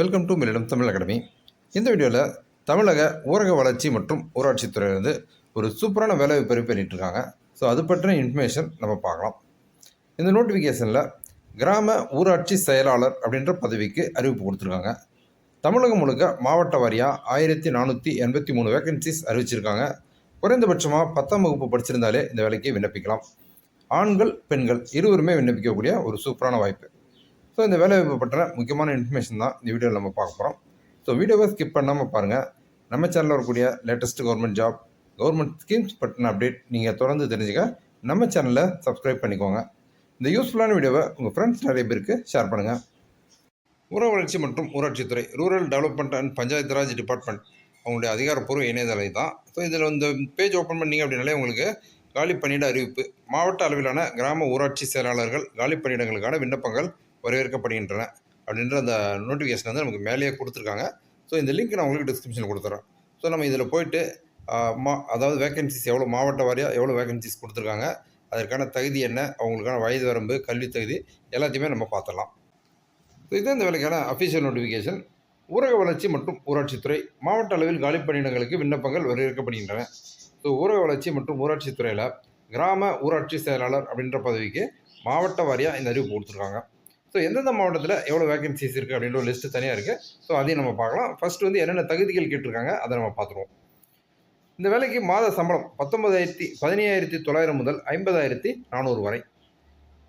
Welcome to மில்லிடம் Tamil academy இந்த வீடியோவில் தமிழக ஊரக வளர்ச்சி மற்றும் ஊராட்சித்துறையிலிருந்து ஒரு சூப்பரான வேலைவாய்ப்பு அறிவிப்பு இருக்காங்க ஸோ அது பற்றின இன்ஃபர்மேஷன் நம்ம பார்க்கலாம். இந்த நோட்டிஃபிகேஷனில் கிராம ஊராட்சி செயலாளர் அப்படின்ற பதவிக்கு அறிவிப்பு கொடுத்துருக்காங்க. தமிழகம் முழுக்க மாவட்ட வாரியாக ஆயிரத்தி நானூற்றி எண்பத்தி மூணு வேகன்சிஸ் அறிவிச்சிருக்காங்க. குறைந்தபட்சமாக பத்தாம் வகுப்பு படிச்சிருந்தாலே இந்த வேலைக்கு விண்ணப்பிக்கலாம். ஆண்கள் பெண்கள் இருவருமே விண்ணப்பிக்கக்கூடிய ஒரு சூப்பரான வாய்ப்பு. ஸோ இந்த வேலைவாய்ப்பு பற்றின முக்கியமான இன்ஃபர்மேஷன் தான் இந்த வீடியோவில் நம்ம பார்க்க போகிறோம் ஸோ வீடியோவை ஸ்கிப் பண்ணாமல் பாருங்கள் நம்ம சேனலில் வரக்கூடிய latest government job government schemes பற்றின அப்டேட் நீங்கள் தொடர்ந்து தெரிஞ்சுக்க நம்ம சேனலை சப்ஸ்கிரைப் பண்ணிக்கோங்க. இந்த யூஸ்ஃபுல்லான வீடியோவை உங்கள் ஃப்ரெண்ட்ஸ் நிறைய பேருக்கு ஷேர் பண்ணுங்கள் ஊர வளர்ச்சி மற்றும் ஊராட்சித்துறை rural development and panchayat Raj department அவங்களுடைய அதிகாரப்பூர்வ இணையதளம் தான். ஸோ இதில் இந்த பேஜ் ஓப்பன் பண்ணீங்க அப்படின்னாலே உங்களுக்கு காலி பணியிட அறிவிப்பு மாவட்ட அளவிலான கிராம ஊராட்சி செயலாளர்கள் காலி பணியிடங்களுக்கான விண்ணப்பங்கள் வரவேற்கப்படுகின்றன அப்படின்ற அந்த நோட்டிஃபிகேஷன் வந்து நமக்கு மேலேயே கொடுத்துருக்காங்க. ஸோ இந்த லிங்க் நான் உங்களுக்கு டிஸ்கிரிப்ஷனில் கொடுத்துறேன். ஸோ நம்ம இதில் போயிட்டு மா அதாவது வேகன்சிஸ் எவ்வளோ மாவட்ட வாரியாக எவ்வளோ வேகன்சிஸ் கொடுத்துருக்காங்க அதற்கான தகுதி என்ன அவங்களுக்கான வயது வரம்பு கல்வி தகுதி எல்லாத்தையுமே நம்ம பார்த்துடலாம். ஸோ இதுதான் இந்த வேலைக்கான அஃபிஷியல் நோட்டிஃபிகேஷன் ஊரக வளர்ச்சி மற்றும் ஊராட்சித்துறை மாவட்ட அளவில் காலி பணியிடங்களுக்கு விண்ணப்பங்கள் வரவேற்கப்படுகின்றன ஸோ ஊரக வளர்ச்சி மற்றும் ஊராட்சித்துறையில் கிராம ஊராட்சி செயலாளர் அப்படின்ற பதவிக்கு மாவட்ட வாரியாக இந்த அறிவிப்பு கொடுத்துருக்காங்க. ஸோ எந்தெந்த மாவட்டத்தில் எவ்வளோ வேகன்சிஸ் இருக்குது அப்படின்ற ஒரு லிஸ்ட்டு தனியாக இருக்குது ஸோ அதையும் நம்ம பார்க்கலாம். ஃபஸ்ட்டு வந்து என்னென்ன தகுதிகள் கேட்டிருக்காங்க அதை நம்ம பார்த்துருவோம். இந்த வேலைக்கு மாத சம்பளம் பத்தொன்பதாயிரத்தி பதினையாயிரத்தி தொள்ளாயிரம் முதல் ஐம்பதாயிரத்தி நானூறு வரை.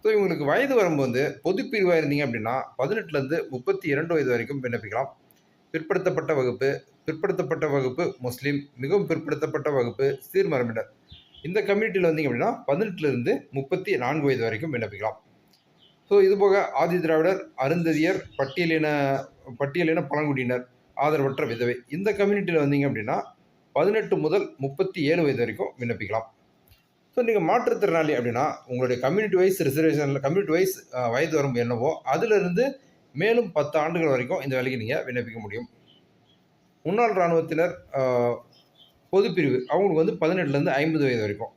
ஸோ இவங்களுக்கு வயது வரம்பு வந்து பொதுப்பிரிவாக இருந்தீங்க அப்படின்னா பதினெட்டுலேருந்து முப்பத்தி இரண்டு வயது வரைக்கும் விண்ணப்பிக்கலாம். பிற்படுத்தப்பட்ட வகுப்பு பிற்படுத்தப்பட்ட வகுப்பு முஸ்லீம் மிகவும் பிற்படுத்தப்பட்ட வகுப்பு சீர்மரபினர். இந்த கம்யூனிட்டியில் வந்தீங்க அப்படின்னா பதினெட்டுலேருந்து முப்பத்தி நான்கு வயது வரைக்கும் விண்ணப்பிக்கலாம். ஸோ இது போக ஆதி திராவிடர் அருந்ததியர் பட்டியலின பட்டியலின பழங்குடியினர் ஆதரவற்ற விதவை. இந்த கம்யூனிட்டியில் வந்தீங்க அப்படின்னா பதினெட்டு முதல் முப்பத்தி ஏழு வயது வரைக்கும் விண்ணப்பிக்கலாம். ஸோ நீங்கள் மாற்றுத்திறனாளி அப்படின்னா உங்களுடைய கம்யூனிட்டி வைஸ் ரிசர்வேஷனில் கம்யூனிட்டி வைஸ் வயது வரம்பு என்னவோ அதிலிருந்து மேலும் பத்து ஆண்டுகள் வரைக்கும் இந்த வேலைக்கு நீங்கள் விண்ணப்பிக்க முடியும். முன்னாள் இராணுவத்தினர் பொதுப்பிரிவு அவங்களுக்கு வந்து பதினெட்டுலேருந்து ஐம்பது வயது வரைக்கும்.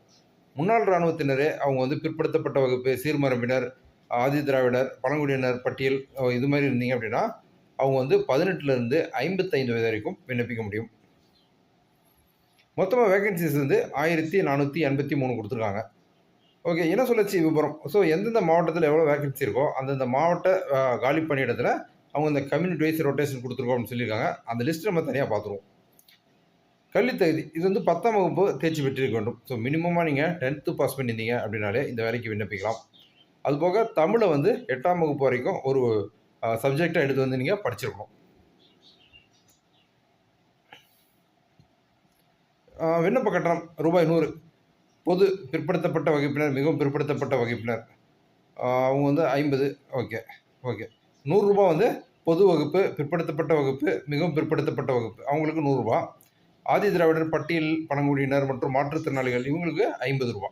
முன்னாள் இராணுவத்தினரே அவங்க வந்து பிற்படுத்தப்பட்ட வகுப்பு சீர்மரபினர் ஆதி திராவிடர் பழங்குடியினர் பட்டியல் இது மாதிரி இருந்தீங்க அப்படின்னா அவங்க வந்து பதினெட்டுலேருந்து ஐம்பத்தைந்து வயது வரைக்கும் விண்ணப்பிக்க முடியும். மொத்தமாக வேகன்சிஸ் வந்து ஆயிரத்தி நானூற்றி எண்பத்தி மூணு கொடுத்துருக்காங்க. ஓகே இன சுழற்சி விபரம்? ஸோ எந்தெந்த மாவட்டத்தில் எவ்வளோ வேகன்சி இருக்கோ அந்தந்த மாவட்ட காலி பணியிடத்தில் அவங்க இந்த கம்யூனிட்டி வைஸ் ரொட்டேஷன் கொடுத்துருக்கோம் அப்படின்னு சொல்லியிருக்காங்க. அந்த லிஸ்ட் நம்ம தனியாக பார்த்துருவோம். கல்வித் தகுதி இது வந்து பத்தாம் வகுப்பு தேர்ச்சி பெற்றிருக்க வேண்டும். ஸோ மினிமமாக நீங்கள் டென்த்து பாஸ் பண்ணியிருந்தீங்க அப்படின்னாலே இந்த வேலைக்கு விண்ணப்பிக்கலாம். அதுபோக தமிழை வந்து எட்டாம் வகுப்பு வரைக்கும் ஒரு சப்ஜெக்டாக எடுத்து வந்து நீங்கள் படிச்சிருக்கணும். விண்ணப்ப கட்டணம் ரூபாய் நூறு. பொது பிற்படுத்தப்பட்ட வகுப்பினர் மிகவும் பிற்படுத்தப்பட்ட வகுப்பினர். அவங்க வந்து ஐம்பது. Okay okay. நூறுரூபா வந்து பொது வகுப்பு பிற்படுத்தப்பட்ட வகுப்பு மிகவும் பிற்படுத்தப்பட்ட வகுப்பு. அவங்களுக்கு நூறுரூபா ஆதி திராவிடர் பட்டியல் பழங்குடியினர் மற்றும் மாற்றுத்திறனாளிகள் இவங்களுக்கு ஐம்பது ரூபா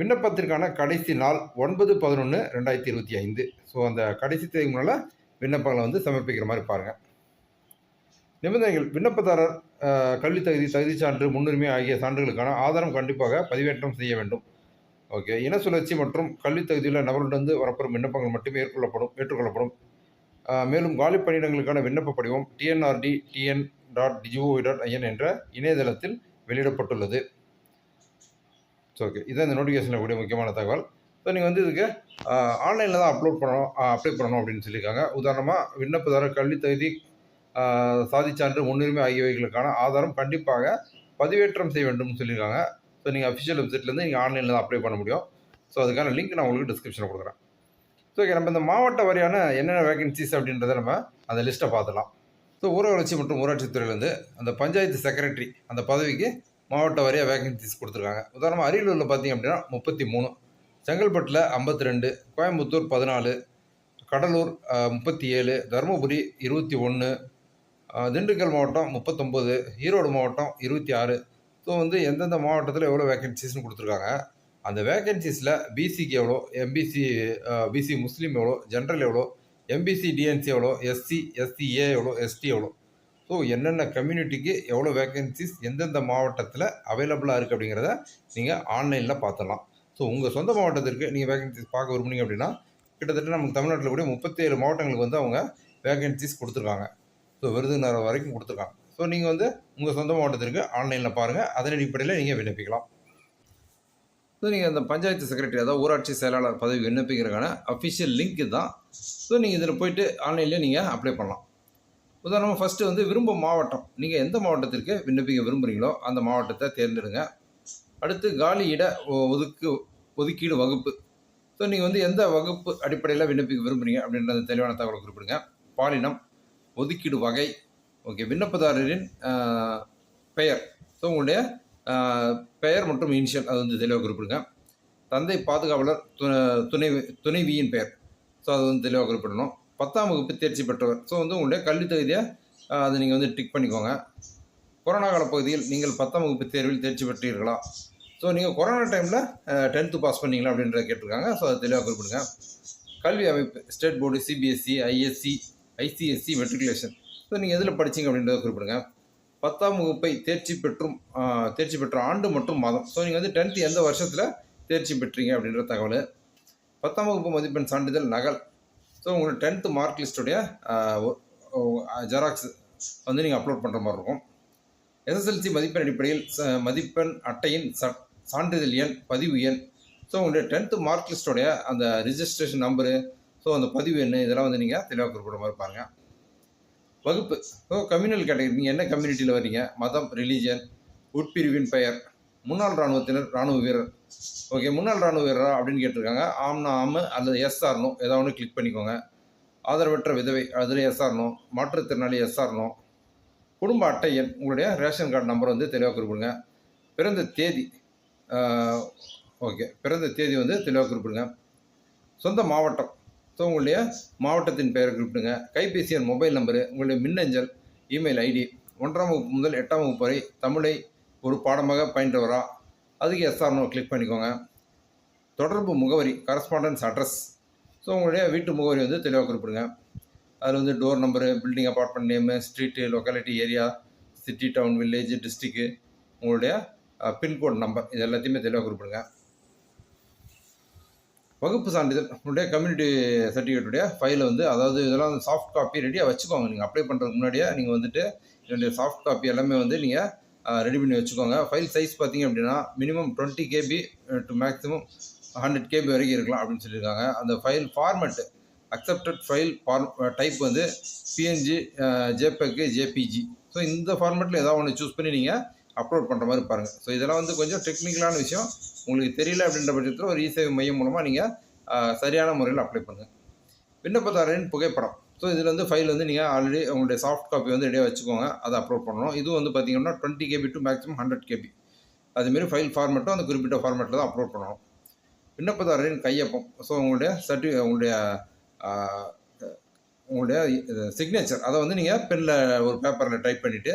விண்ணப்பத்திற்கான கடைசி நாள் ஒன்பது பதினொன்று ரெண்டாயிரத்தி இருபத்தி ஐந்து. ஸோ அந்த கடைசி தேதி முன்னால் விண்ணப்பங்களை வந்து சமர்ப்பிக்கிற மாதிரி பாருங்கள் நிபந்தனைகள். விண்ணப்பதாரர் கல்வி தகுதி தகுதி சான்று முன்னுரிமை ஆகிய சான்றுகளுக்கான ஆதாரம் கண்டிப்பாக பதிவேற்றம் செய்ய வேண்டும். ஓகே இன சுழற்சி மற்றும் கல்வி தகுதியில் நபரிடந்து வரப்பெறும் விண்ணப்பங்கள் மட்டுமே ஏற்றுக்கொள்ளப்படும் ஏற்றுக்கொள்ளப்படும். மேலும் காலி பணியிடங்களுக்கான விண்ணப்ப படிவம் TNRD TN dot DGO dot IN என்ற இணையதளத்தில் வெளியிடப்பட்டுள்ளது. ஸோ ஓகே இதான் இந்த நோட்டிஃபிகேஷனில் கூடிய முக்கியமான தகவல். ஸோ நீங்கள் வந்து இதுக்கு ஆன்லைனில் தான் அப்லோட் பண்ணணும் அப்ளை பண்ணணும் அப்படின்னு சொல்லியிருக்காங்க. உதாரணமாக விண்ணப்பதாரர் கல்வி தகுதி சாதிச்சான்று முன்னுரிமை ஆகியவைகளுக்கான ஆதாரம் கண்டிப்பாக பதிவேற்றம் செய்ய வேண்டும்னு சொல்லியிருக்காங்க. ஸோ நீங்கள் அஃபிஷியல் வெப்சைட்லேருந்து நீங்கள் ஆன்லைனில் தான் அப்ளை பண்ண முடியும். ஸோ அதுக்கான லிங்க் நான் உங்களுக்கு டிஸ்கிரிப்ஷனில் கொடுக்குறேன். ஸோ ஓகே நம்ம இந்த மாவட்ட வரியான என்னென்ன வேகன்சிஸ் அப்படின்றத நம்ம அந்த லிஸ்ட்டை பார்த்துலாம் ஸோ ஊரக வளர்ச்சி மற்றும் ஊராட்சித்துறையிலேருந்து அந்த பஞ்சாயத்து செக்ரட்டரி அந்த பதவிக்கு மாவட்ட வாரியாக வேகன்சிஸ் கொடுத்துருக்காங்க. உதாரணமாக அரியலூரில் பார்த்தீங்க அப்படின்னா முப்பத்தி மூணு செங்கல்பட்டில் ஐம்பத்தி ரெண்டு கோயம்புத்தூர் பதினாலு கடலூர் முப்பத்தி ஏழு தருமபுரி இருபத்தி ஒன்று திண்டுக்கல் மாவட்டம் முப்பத்தொம்போது ஈரோடு மாவட்டம் இருபத்தி ஆறு. ஸோ வந்து எந்தெந்த மாவட்டத்தில் எவ்வளோ வேகன்சிஸ்னு கொடுத்துருக்காங்க. அந்த வேகன்சிஸில் பிசிக்கு எவ்வளோ எம்பிசி பிசி முஸ்லீம் எவ்வளோ ஜென்ரல் எவ்வளோ எம்பிசி டிஎன்சி எவ்வளோ எஸ்சி எஸ்சிஏ எவ்வளோ எஸ்டி எவ்வளோ. ஸோ என்னென்ன கம்யூனிட்டிக்கு எவ்வளோ வேகன்சிஸ் எந்தெந்த மாவட்டத்தில் அவைலபிளாக இருக்குது அப்படிங்கிறத நீங்கள் ஆன்லைனில் பார்த்துடலாம். ஸோ உங்கள் சொந்த மாவட்டத்திற்கு நீங்கள் வேகன்சிஸ் பார்க்க விரும்புனீங்க அப்படின்னா கிட்டத்தட்ட நமக்கு தமிழ்நாட்டில் கூட முப்பத்தேழு மாவட்டங்களுக்கு வந்து அவங்க வேகன்சிஸ் கொடுத்துருக்காங்க. ஸோ விருதுநகர் வரைக்கும் கொடுத்துருக்காங்க. ஸோ நீங்கள் வந்து உங்கள் சொந்த மாவட்டத்திற்கு ஆன்லைனில் பாருங்கள் அதன் அடிப்படையில் நீங்கள் விண்ணப்பிக்கலாம். ஸோ நீங்கள் அந்த பஞ்சாயத்து செக்ரட்டரி அதாவது ஊராட்சி செயலாளர் பதவி விண்ணப்பிக்கிறதுக்கான அஃபிஷியல் லிங்க் தான். ஸோ நீங்கள் இதில் போயிட்டு ஆன்லைனில் நீங்கள் அப்ளை பண்ணலாம். உதாரணமாக ஃபஸ்ட்டு வந்து விரும்பும் மாவட்டம். நீங்கள் எந்த மாவட்டத்திற்கு விண்ணப்பிக்க விரும்புகிறீங்களோ அந்த மாவட்டத்தை தேர்ந்தெடுங்க. அடுத்து காலி இட ஒதுக்கு ஒதுக்கீடு வகுப்பு. ஸோ நீங்கள் வந்து எந்த வகுப்பு அடிப்படையில் விண்ணப்பிக்க விரும்புகிறீங்க அப்படின்ற அந்த தெளிவான தகவலை குறிப்பிடுங்க. பாலினம் ஒதுக்கீடு வகை ஓகே விண்ணப்பதாரரின் பெயர். ஸோ உங்களுடைய பெயர் மற்றும் இனிஷியல் அது வந்து தெளிவாக குறிப்பிடுங்க. தந்தை பாதுகாவலர் துணை துணைவியின் பெயர். ஸோ அது வந்து தெளிவாக குறிப்பிடணும். பத்தாம் வகுப்பு தேர்ச்சி பெற்றவர். ஸோ வந்து உங்களுடைய கல்வி தகுதியை அதை நீங்கள் வந்து டிக் பண்ணிக்கோங்க. கொரோனா கால பகுதியில் நீங்கள் பத்தாம் வகுப்பு தேர்வில் தேர்ச்சி பெற்றீர்களா? ஸோ நீங்கள் கொரோனா டைமில் டென்த்து பாஸ் பண்ணீங்களா அப்படின்றத கேட்டிருக்காங்க. ஸோ அதை தெளிவாக குறிப்பிடுங்க. கல்வி அமைப்பு state board CBSE ISC ICSE matriculation so நீங்கள் எதில் படிச்சீங்க அப்படின்றத குறிப்பிடுங்க. பத்தாம் வகுப்பை தேர்ச்சி பெற்றும் தேர்ச்சி பெற்ற ஆண்டு மற்றும் மாதம். ஸோ நீங்கள் வந்து டென்த்து எந்த வருஷத்தில் தேர்ச்சி பெற்றீங்க அப்படின்ற தகவல். பத்தாம் வகுப்பு மதிப்பெண் சான்றிதழ் நகல். ஸோ உங்களோட டென்த்து மார்க் லிஸ்ட்டுடைய ஜெராக்ஸ் வந்து நீங்கள் அப்லோட் பண்ணுற மாதிரி இருக்கும். எஸ்எஸ்எல்சி மதிப்பெண் அடிப்படையில் ச- மதிப்பெண் அட்டையின் ச- சான்றிதழ் எண் பதிவு எண். ஸோ உங்களுடைய டென்த்து மார்க் லிஸ்ட்டோடைய அந்த ரிஜிஸ்ட்ரேஷன் நம்பரு ஸோ அந்த பதிவு எண் இதெல்லாம் வந்து நீங்கள் தெளிவாக குறிப்பிட மாதிரி பாருங்க. வகுப்பு. ஸோ கம்யூனல் கேட்டகரி நீங்கள் என்ன கம்யூனிட்டியில் வர்றீங்க? மதம் ரிலீஜியன் உட்பிரிவின் பெயர் முன்னாள் இராணுவத்தினர் இராணுவ வீரர் ஓகே முன்னாள் ராணுவ வீரரா அப்படின்னு கேட்டிருக்காங்க. ஆம்னா ஆமு அல்லது எஸ்ஆர்னோ ஏதாவது ஒன்று கிளிக் பண்ணிக்கோங்க. ஆதரவற்ற விதவை அதில் எஸ்ஆர்னோ மாற்றுத்திறனாளி எஸ்ஆர்னோ குடும்ப அட்டை எண் உங்களுடைய ரேஷன் கார்டு நம்பர் வந்து தெளிவாக குறிப்பிடுங்க. பிறந்த தேதி ஓகே பிறந்த தேதி வந்து தெளிவாக குறிப்பிடுங்க. சொந்த மாவட்டம் ஸோ உங்களுடைய மாவட்டத்தின் பெயர் குறிப்பிடுங்க. கைபேசி எண் மொபைல் நம்பரு உங்களுடைய மின்னஞ்சல் இமெயில் ஐடி ஒன்றாம் வகுப்பு முதல் எட்டாம் வகுப்பு வரை தமிழை ஒரு பாடமாக பயின்றவரா? அதுக்கு எஸ்ஆர்னோ கிளிக் பண்ணிக்கோங்க. தொடர்பு முகவரி கரஸ்பாண்டன்ஸ் அட்ரஸ் ஸோ உங்களுடைய வீட்டு முகவரி வந்து தெளிவாக குறிப்பிடுங்க. அதில் வந்து door number building apartment name street locality area city town village district உங்களுடைய பின்கோட் நம்பர் இது எல்லாத்தையுமே தெளிவாக குறிப்பிடுங்க. வகுப்பு சான்றிதழ் உங்களுடைய கம்யூனிட்டி சர்டிஃபிகேட்டுடைய ஃபைலை வந்து அதாவது இதெல்லாம் சாஃப்ட் காப்பி ரெடியாக வச்சுக்கோங்க. நீங்கள் அப்ளை பண்ணுறதுக்கு முன்னாடியே நீங்கள் வந்துட்டு இதனுடைய சாஃப்ட் காப்பி எல்லாமே வந்து நீங்கள் ரெடி பண்ணி வச்சுக்கோங்க. ஃபைல் சைஸ் பார்த்தீங்க அப்படின்னா minimum twenty KB to maximum hundred KB வரைக்கும் இருக்கலாம் அப்படின்னு சொல்லியிருக்காங்க. அந்த file format accepted file form type வந்து பிஎன்ஜி ஜேபெக்கு ஜேபிஜி ஸோ இந்த ஃபார்மெட்டில் ஏதாவது ஒன்று சூஸ் பண்ணி நீங்கள் அப்லோட் பண்ணுற மாதிரி பாருங்கள் ஸோ இதெல்லாம் வந்து கொஞ்சம் டெக்னிக்கலான விஷயம். உங்களுக்கு தெரியல அப்படின்ற பட்சத்தில் ஒரு இசேவை மையம் மூலமாக நீங்கள் சரியான முறையில் அப்ளை பண்ணுங்கள் விண்ணப்பதாரரின் புகைப்படம். ஸோ இதில் வந்து ஃபைல் வந்து நீங்கள் ஆல்ரெடி உங்களுடைய சாஃப்ட் காப்பி வந்து ரெடியாக வச்சுக்கோங்க. அதை அப்லோட் பண்ணணும். இது வந்து பார்த்தீங்கன்னா twenty KB to maximum hundred KB அதுமாரி ஃபைல் ஃபார்மெட்டும் அந்த குறிப்பிட்ட ஃபார்மெட்டில் தான் அப்லோட் பண்ணணும். விண்ணப்பதாரரின் கையொப்பம் ஸோ உங்களுடைய சர்டி உங்களுடைய உங்களுடைய சிக்னேச்சர் அதை வந்து நீங்கள் பெனில் ஒரு பேப்பரில் டைப் பண்ணிவிட்டு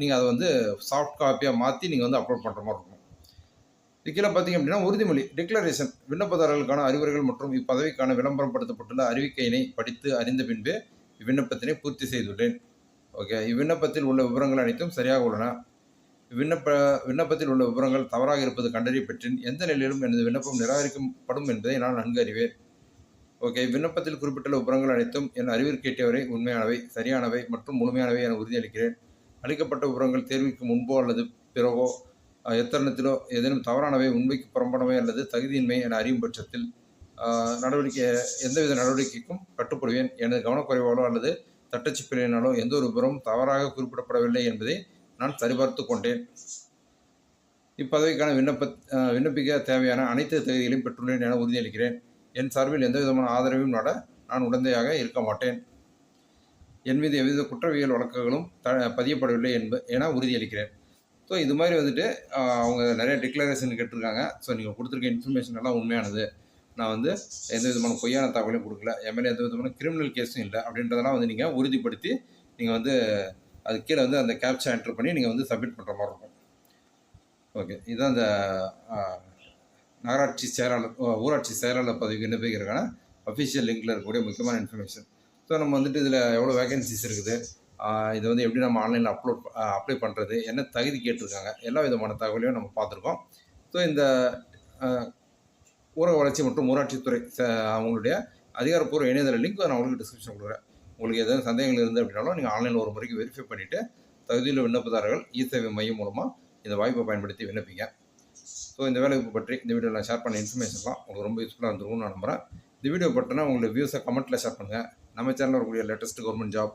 நீங்கள் அதை வந்து சாஃப்ட் காப்பியாக மாற்றி நீங்கள் வந்து அப்லோட் பண்ணுற மாதிரி இருக்கும். கீழே பார்த்தீங்க அப்படின்னா உறுதிமொழி டிக்ளரேஷன் விண்ணப்பதாரர்களுக்கான அறிவுரைகள் மற்றும் இப்பதவிக்கான விளம்பரப்படுத்தப்பட்டுள்ள அறிவிக்கையினை படித்து அறிந்த பின்பே இவ்விண்ணப்பத்தினை பூர்த்தி செய்துள்ளேன். ஓகே இவ்விண்ணப்பத்தில் உள்ள விவரங்கள் அனைத்தும் சரியாக உள்ளன. விண்ணப்ப விண்ணப்பத்தில் உள்ள விவரங்கள் தவறாக இருப்பது கண்டறியப்பெற்றேன் எந்த நிலையிலும் எனது விண்ணப்பம் நிராகரிக்கப்படும் என்பதை நான் நன்கு அறிவேன். ஓகே விண்ணப்பத்தில் குறிப்பிட்டுள்ள விவரங்கள் அனைத்தும் என் அறிவிற்கேட்டவரை உண்மையானவை சரியானவை மற்றும் முழுமையானவை என உறுதியளிக்கிறேன். அளிக்கப்பட்ட விவரங்கள் தேர்வுக்கு முன்போ அல்லது பிறகோ எத்தருணத்திலோ ஏதேனும் தவறானவை உண்மைக்கு புறம்பானவை அல்லது தகுதியின்மை என அறியும் பட்சத்தில் நடவடிக்கை எந்தவித நடவடிக்கைக்கும் கட்டுப்படுவேன். எனது கவனக்குறைவாலோ அல்லது தட்டச்சு பிழையினாலோ எந்த ஒரு புறம் தவறாக குறிப்பிடப்படவில்லை என்பதை நான் சரிபார்த்து கொண்டேன். இப்பதவிக்கான விண்ணப்ப விண்ணப்பிக்க தேவையான அனைத்து தகுதிகளையும் பெற்றுள்ளேன் என உறுதியளிக்கிறேன். என் சார்பில் எந்த விதமான ஆதரவையும் நட நான் உடந்தையாக இருக்க மாட்டேன். என் மீது எவ்வித குற்றவியல் வழக்குகளும் த பதியப்படவில்லை என்ப என உறுதியளிக்கிறேன். ஸோ இது மாதிரி வந்துட்டு அவங்க நிறைய டிக்ளரேஷன் கேட்டிருக்காங்க. ஸோ நீங்கள் கொடுத்துருக்க இன்ஃபர்மேஷன் எல்லாம் உண்மையானது. நான் வந்து எந்த விதமான பொய்யான தகவலையும் கொடுக்கல. என் மேலே எந்த விதமான கிரிமினல் கேஸும் இல்லை. அப்படின்றதெல்லாம் வந்து நீங்கள் உறுதிப்படுத்தி நீங்கள் வந்து அது கீழே வந்து அந்த கேப்சா என்ட்ரு பண்ணி நீங்கள் வந்து சப்மிட் பண்ணுற மாதிரி இருக்கும். ஓகே இதுதான் அந்த நகராட்சி செயலாளர் ஊராட்சி செயலாளர் பதவிக்கு விண்ணப்பிக்கிறதுக்கான அஃபிஷியல் லிங்கில் இருக்கக்கூடிய முக்கியமான இன்ஃபர்மேஷன் ஸோ நம்ம வந்துட்டு இதில் எவ்வளோ வேகன்சிஸ் இருக்குது? இதை வந்து எப்படி நம்ம ஆன்லைனில் அப்லோட் அப்ளை பண்ணுறது என்ன தகுதி கேட்டிருக்காங்க எல்லா விதமான தகவலையும் நம்ம பார்த்துருக்கோம். ஸோ இந்த ஊரக வளர்ச்சி மற்றும் ஊராட்சித்துறை அவங்களுடைய அதிகாரப்பூர்வ இணையதள லிங்க் நான் உங்களுக்கு டிஸ்கிரிப்ஷன் கொடுக்குறேன். உங்களுக்கு எதாவது சந்தேகங்கள் இருந்து அப்படின்னாலும் நீங்கள் ஆன்லைனில் ஒரு முறைக்கு வெரிஃபை பண்ணிவிட்டு தகுதியில் விண்ணப்பதாரர்கள் இ சேவை மையம் மூலமாக இந்த வாய்ப்பை பயன்படுத்தி விண்ணப்பிங்க. ஸோ இந்த வேலைவாய்ப்பு பற்றி இந்த வீடியோவில் நான் ஷேர் பண்ண இன்ஃபர்மேஷன்லாம் உங்களுக்கு ரொம்ப யூஸ்ஃபுல்லாக இருந்திருக்கும்னு நான் நம்புகிறேன் இந்த வீடியோ பற்றினா உங்களுக்கு வியூஸை கமெண்ட்டில் ஷேர் பண்ணுங்கள் நம்ம சேனலில் இருக்கக்கூடிய latest government job